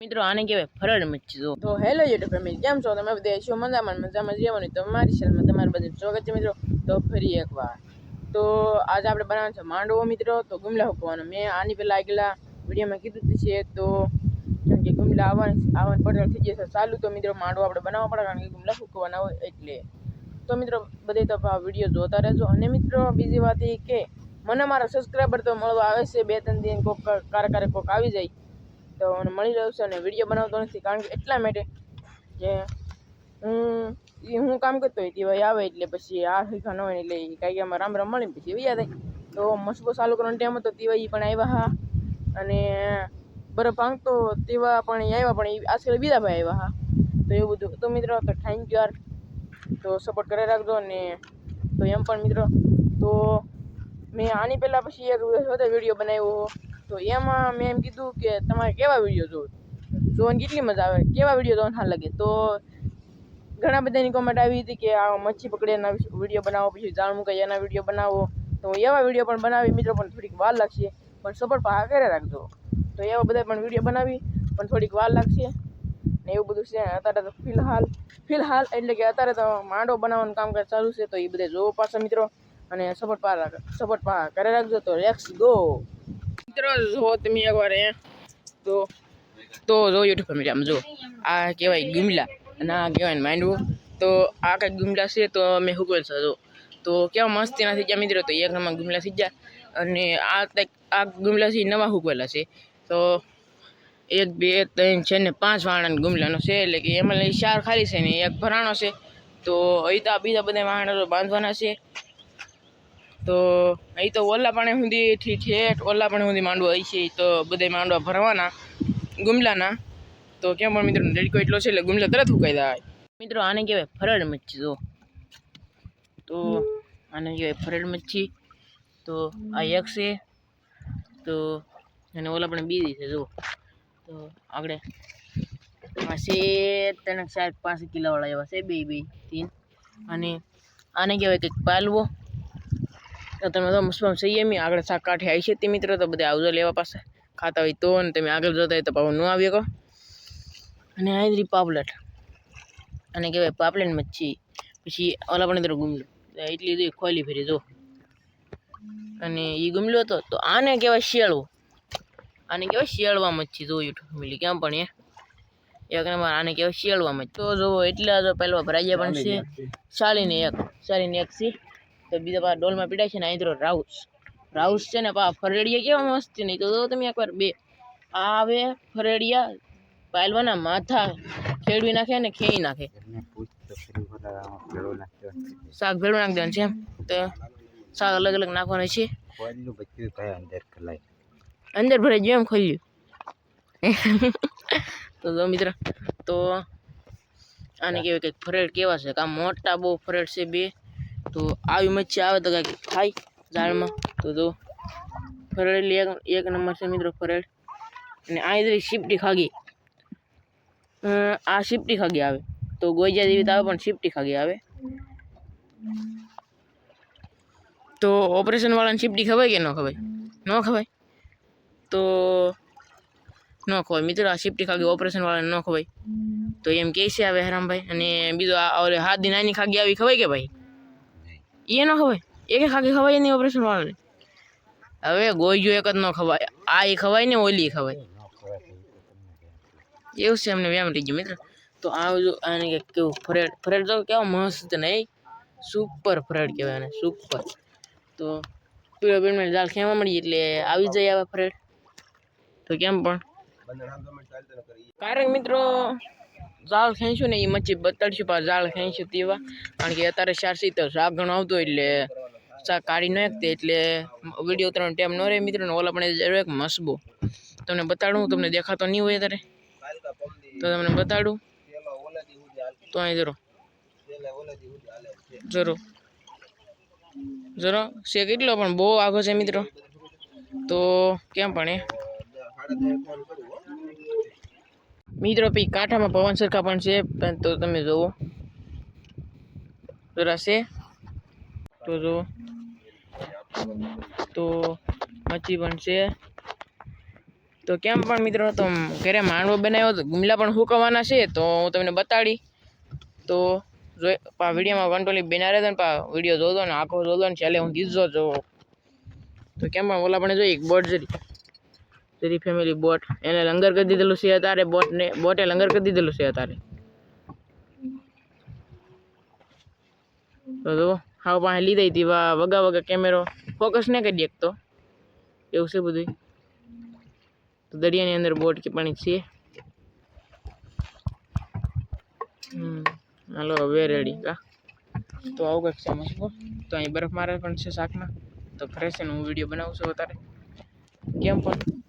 મિત્રો, આને કહેવાય ફરડ મચ્છી જો તો હેલો યુટ્યુબ ફેમિલી કેમ છો? તમે બધા છો મજામાં મજામાં જીવવાની તો મારી ચેનલમાં તમારું બધું સ્વાગત છે મિત્રો. તો ફરી એકવાર. તો આજે આપણે બનાવવાનું છે માંડવો મિત્રો. તો ગુમલા હુકવાનો. મેં આની પહેલાં આગલા વિડીયોમાં કીધું છે તો કેમ કે ગુમલા આવવાની આવવાની પડેલ થઈ જશે ચાલુ તો મિત્રો માંડવો આપણે બનાવવા પડે કારણ કે ગુમલા હુકવાના હોય એટલે. તો મિત્રો બધે તો વીડિયો જોતા રહેજો. અને મિત્રો, બીજી વાત એ કે મને મારા સબસ્ક્રાઈબર તો મળવા આવે છે. બે, ત્રણ દિન કોક કારે કોક આવી જાય. તો મને મળી રહ્યું છે અને વીડિયો બનાવતો નથી કારણ કે એટલા માટે કે હું ઈ હું કામ કરતો હોય તે ભાઈ આવે એટલે પછી આ શીખા ન હોય એટલે ઈ કાંઈ આમાં રામ રામ મળીને પછી વૈયા થાય તો મસબો ચાલુ કરવાનો ટાઈમ હતો તેવા ઈ પણ આવ્યા હા. અને બરફ ભાંગતો તેવા પણ ઈ આવ્યા પણ ઈ આજકાલ બીજા ભાઈ આવ્યા હા. તો એવું બધું તો મિત્રો, તો થેન્ક યુ યાર. તો સપોર્ટ કરી રાખજો અને તો એમ પણ મિત્રો, તો મેં આની પહેલાં પછી એક હતો વીડિયો બનાવ્યો. તો એમાં મેં એમ કીધું કે તમારે કેવા વીડિયો જોવો? જોવાની કેટલી મજા આવે? કેવા વીડિયો જોવાનું સારા લાગે? તો ઘણા બધાની કોમેન્ટ આવી હતી કે આ મચ્છી પકડે એના વીડિયો બનાવો, પછી જાણવું કે એના વીડિયો બનાવો. તો એવા વીડિયો પણ બનાવી, મિત્રો પણ થોડીક વાર લાગશે. પણ સપોર્ટ પા કરે રાખજો. તો એવા બધા પણ વીડિયો બનાવી, પણ થોડીક વાર લાગશે. ને એવું બધું છે. અત્યારે તો ફિલહાલ ફિલહાલ એટલે કે અત્યારે તો માંડો બનાવવાનું કામકાજ ચાલુ છે. તો એ બધે જોવો પાછા, મિત્રો. અને સપોર્ટ પા સપોર્ટ પા કરે રાખજો. તો રેક્સ ગો મિત્રો જો તમે એકવાર એ તો તો જો યુટ્યુબ ફેમિલી આમ જો આ કહેવાય ગુમલા, અને આ કહેવાય ને માંડવું. તો આ કંઈક ગુમલા છે, તો મેં હુકવેલ છે જો તો કેવા મસ્તી એનાથી ગયા મિત્રો, તો એક નંબર ગુમલા થઈ ગયા. અને આ કંઈક, આ ગુમલાથી નવા હુકવેલા છે. તો એક, બે, ત્રણ છે ને પાંચ વાણાના ગુમલાનો છે, એટલે કે એમાં લઈ ચાર ખાલી છે ને, એક ભરાણો છે. તો અહીં તો બીજા બધા વાહણો બાંધવાના છે. તો અહીં તો ઓલા પાણી સુધી ઠેઠ ઓલા પાણી સુધી માંડવા આવી છે, તો બધા માંડવા ભરવાના, ગુમલાના. તો કેમ પણ મિત્રો રેડકો એટલો છે એટલે ગુમલા તરત ઉકાઈ જાય. મિત્રો, આને કહેવાય ફરડ મચ્છી, જો. તો આને કહેવાય ફરડ મચ્છી. તો આ એક છે, તો અને ઓલા પણ બીજી છે, જો. તો આગળ આ છે ત્રણ ચાર પાંચ કિલોવાળા એવા છે, બે બે તીન અને આને કહેવાય કંઈક પાલવો. તો તમે તો સહી એમ આગળ શાક કાંઠે આવી છે તે મિત્રો તો બધા આવજો લેવા પાસે. ખાતા હોય તો અને તમે આગળ જતા હોય તો પાછું ન આવી કહો અને આ રી પાપલેટ. અને કહેવાય પાપલેટ મચ્છી પછી ઓલા પણ તરફ ગુમલો. એટલી બધી ખોલી ફેરી જો. અને એ ગુમલો હતો તો આને કહેવાય શિયાળવો આને કહેવાય શિયાળવા મચ્છી જો યુટ્યુબ મિલી કેમ પણ એ. એક નંબર આને કહેવાય શિયાળવા મચ્છી તો જુઓ એટલા જો પહેલો ભરાઈ પણ છે. ચાલીને એક. ચાલીને એક છે. તો બીજા પા ડોલમાં પીડાય છે ને અહીં રાઉસ. રાઉસ છે ને પા ફરેડિયા કેવા મસ્ત નહીં તો જો તમે એકવાર બે. આવે ફરેડિયા પાલવાના માથા ખેડવી નાખે ને ખેઈ નાખે. શાક ભેળું નાખી દેવાનું છે એમ. તો શાક અલગ અલગ નાખવાનું છે. અંદર ભરાઈ ગયું એમ ખોલ્યું. તો જો મિત્ર તો આને કહેવાય કંઈક ફરેડ કેવા છે? કાં મોટા બહુ ફરેડ છે બે. તો આવી મચ્છી આવે તો કાંઈક થાય ઝાડમાં. તો જો ફરેડેલી એક એક નંબર છે મિત્રો ફરેડ અને આ ઇધરી શિફ્ટી ખાગી. આ શિફ્ટી ખાગી આવે. તો ગોઈજા જેવી તો આવે, પણ શિફ્ટી ખાગી આવે. તો ઓપરેશન વાળાને શિફ્ટી ખવાય કે ન ખવાય? ન ખવાય. તો ન ખવાય. મિત્રો, આ શિફ્ટી ખાગી ઓપરેશન વાળાને ન ખવાય. તો એમ કે છે આવે હરામભાઈ અને બીજું આ હાથ દી નાની ખાગી આવી ખવાય કે ભાઈ? એ ન ખવાય એક ખાગી ખવાય નહીં ઓપરેશન વાળાને હવે ગોઈજો એક જ ન ખવાય આ એ ખવાય ને ઓલી ય ખવાય એવું છે અમને વ્યામ થઈ ગયું મિત્ર તો આ જો આને કંઈક કેવું ફરેડ ફરેડ તો કેવો મસ્ત નહીં સુપર ફરેડ કહેવાય આને સુપર તો પીળો પીળો જાળ ખેવા મળી એટલે આવી જાય આવા ફરેડ તો કેમ પણ કારણ મિત્રો જાળ ખેંચું ને એ મચ્છી બતાડશું પણ જાળ ખેંચું તેવા. કારણ કે અત્યારે ચારસી તો શાક ઘણું આવતું એટલે શાક કાઢી નાખતે એટલે વીડિયો ઉતરવાનો ટાઈમ ન રહે. મિત્રો ને ઓલા પણ એક મસબો. તમને બતાડું, તમને દેખાતો નહીં હોય અત્યારે. તો તમને બતાડું. તો અહીં જરો. જરો. જરો. છે કેટલો પણ બહુ આગો છે, મિત્રો. તો કેમ પણ એ? મિત્રો પછી કાંઠામાં પવન સરખા પણ છે તો તમે જુઓ જરા છે. તો જુઓ તો મચી પણ છે. તો કેમ પણ મિત્રો, તો ઘરે માંડવો બનાવ્યો તો ગુમલા પણ સુકવવાના છે, તો હું તમને બતાડી. તો જોઈ પા વિડીયોમાં કંટ્રોલી બેના રહેતા ને પા વીડિયો જોજો ને આખો જોજો ને છેલ્લે હું દીધો જો તો કેમ પણ ઓલા પણ જોઈ, એક બોર્ડ જરી જરી ફેમિલી બોટ એને લંગર કરી દીધેલું છે અત્યારે બોટને બોટે લંગર કરી દીધેલું છે અત્યારે તો જો હાવ પાસે લીધી હતી વગા વગા કેમેરો ફોકસ નહીં કરી શકતો એવું છે બધું તો દરિયાની અંદર બોટ કે પાણી છે હાલો હવે રેડી કા? તો આવું કંઈક છે મસ્કો તો અહીં બરફ મારે પણ છે શાકમાં તો ફ્રેશ હું વીડિયો બનાવું છું અત્યારે. કેમ પણ?